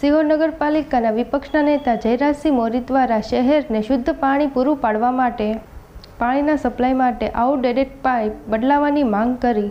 સિહોર નગરપાલિકાના વિપક્ષના નેતા જયરાજસિંહ મોરી દ્વારા શહેરને શુદ્ધ પાણી પૂરું પાડવા માટે, પાણીના સપ્લાય માટે આઉટડેટેડ પાઇપ બદલાવવાની માંગ કરી.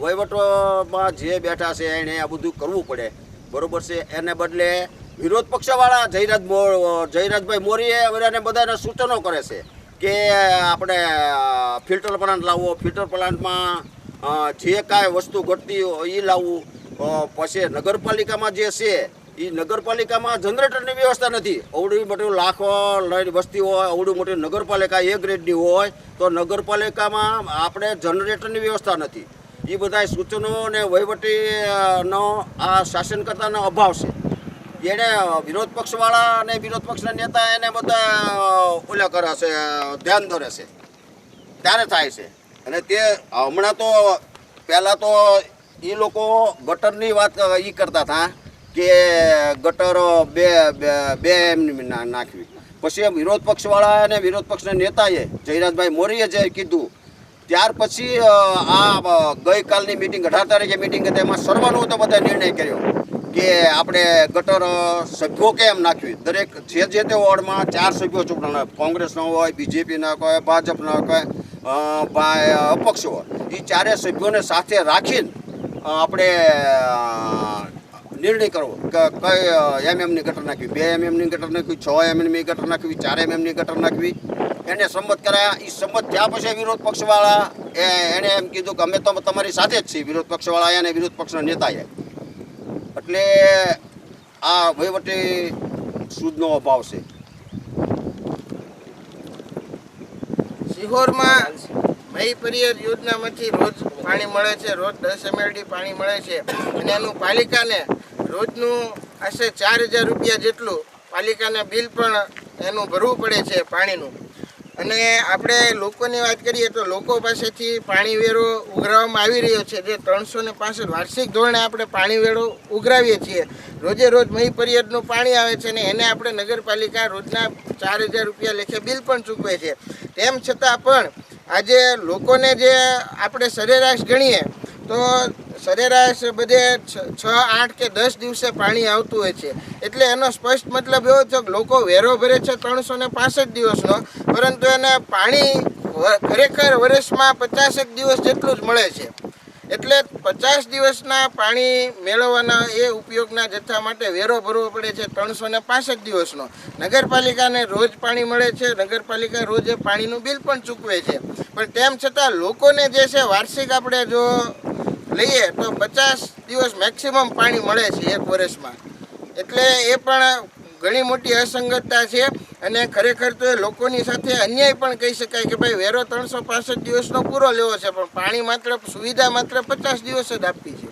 વહીવટમાં જે બેઠા છે એણે આ બધું કરવું પડે. બરોબર છે? એને બદલે વિરોધ પક્ષવાળા જયરાજ જયરાજભાઈ મોરીએ બધાને બધાને સૂચનો કરે છે કે આપણે ફિલ્ટર પ્લાન્ટ લાવવો. ફિલ્ટર પ્લાન્ટમાં જે કાંઈ વસ્તુ ઘટતી હોય એ લાવવું. પછી નગરપાલિકામાં જે છે એ નગરપાલિકામાં જનરેટરની વ્યવસ્થા નથી. અવડી મોટી લાખો વસ્તી હોય, અવડી મોટી નગરપાલિકા એ ગ્રેડની હોય, તો નગરપાલિકામાં આપણે જનરેટરની વ્યવસ્થા નથી. એ બધા સૂચનો અને વહીવટીનો આ શાસનકર્તાનો અભાવ છે. એને વિરોધ પક્ષવાળા અને વિરોધ પક્ષના નેતા એને બધા ઓલા કરે છે, ધ્યાન ધરે છે. ત્યારે થાય છે. અને તે હમણાં તો, પહેલાં તો એ લોકો ગટરની વાત એ કરતા હતા કે ગટર બે, બે- એમ નાખવી. પછી વિરોધ પક્ષવાળા અને વિરોધ પક્ષના નેતાએ જયરાજભાઈ મોરીએ જે કીધું ત્યાર પછી આ ગઈકાલની મિટિંગ અઢાર તારીખે મિટિંગ હતી, એમાં સર્વાનુમતે બધા નિર્ણય કર્યો કે આપણે ગટર સભ્યો કેમ નાખ્યું? દરેક જે જે તે વોર્ડમાં ચાર સભ્યો ચૂંટણા કોંગ્રેસનો હોય બીજેપીના હોય ભાજપના હોય અપક્ષ હોય એ ચારે સભ્યોને સાથે રાખીને આપણે નિર્ણય કરવો કે, કઈ એમએમની ગટર નાખવી? બે એમએમની ગટર નાખવી, છ એમએમની ગટર નાખવી, ચાર એમએમની ગટર નાખવી? એને સંમત કરાયા એ સંમત થયા પછી વિરોધ પક્ષવાળા એ એણે એમ કીધું કે અમે તો તમારી સાથે જ છીએ, વિરોધ પક્ષવાળા અને વિરોધ પક્ષના નેતાએ એટલે આ વહીવટી સુદનો અભાવ છે. સિહોરમાં મહી પરિયર યોજનામાંથી રોજ પાણી મળે છે, રોજ દસ એમએલડી પાણી મળે છે. અને એનું પાલિકાને રોજનું આશરે ચાર હજાર રૂપિયા જેટલું પાલિકાને બિલ પણ એનું ભરવું પડે છે પાણીનું. અને આપણે લોકોની વાત કરીએ તો લોકો પાસેથી પાણી વેરો ઉઘરાવવામાં આવી રહ્યો છે. જે ત્રણસો ને પાસઠ વાર્ષિક ધોરણે આપણે પાણી વેરો ઉઘરાવીએ છીએ. રોજે રોજ મહી પરિયડનું પાણી આવે છે ને એને આપણે નગરપાલિકા રોજના ચાર હજાર રૂપિયા લેખે બિલ પણ ચૂકવે છે. તેમ છતાં પણ આજે લોકોને જે આપણે સરેરાશ ગણીએ તો સરેરાશ બધે છ- આઠ કે દસ દિવસે પાણી આવતું હોય છે. એટલે એનો સ્પષ્ટ મતલબ એવો છે કે લોકો વેરો ભરે છે ત્રણસો ને પાસઠ દિવસનો, પરંતુ એને પાણી ખરેખર વર્ષમાં પચાસેક દિવસ જેટલું જ મળે છે. એટલે પચાસ દિવસના પાણી મેળવવાના એ ઉપયોગના જથ્થા માટે વેરો ભરવો પડે છે ત્રણસો ને પાસઠ દિવસનો. નગરપાલિકાને રોજ પાણી મળે છે, નગરપાલિકા રોજ એ પાણીનું બિલ પણ ચૂકવે છે. પણ તેમ છતાં લોકોને જે છે વાર્ષિક આપણે જો લઈએ તો પચાસ દિવસ મેક્સિમમ પાણી મળે છે એક વર્ષમાં. એટલે એ પણ ઘણી મોટી અસંગતતા છે અને ખરેખર તો એ લોકોની સાથે અન્યાય પણ કહી શકાય કે ભાઈ વેરો ત્રણસો દિવસનો પૂરો લેવો છે, પણ પાણી માત્ર સુવિધા માત્ર પચાસ દિવસ જ આપવી છે.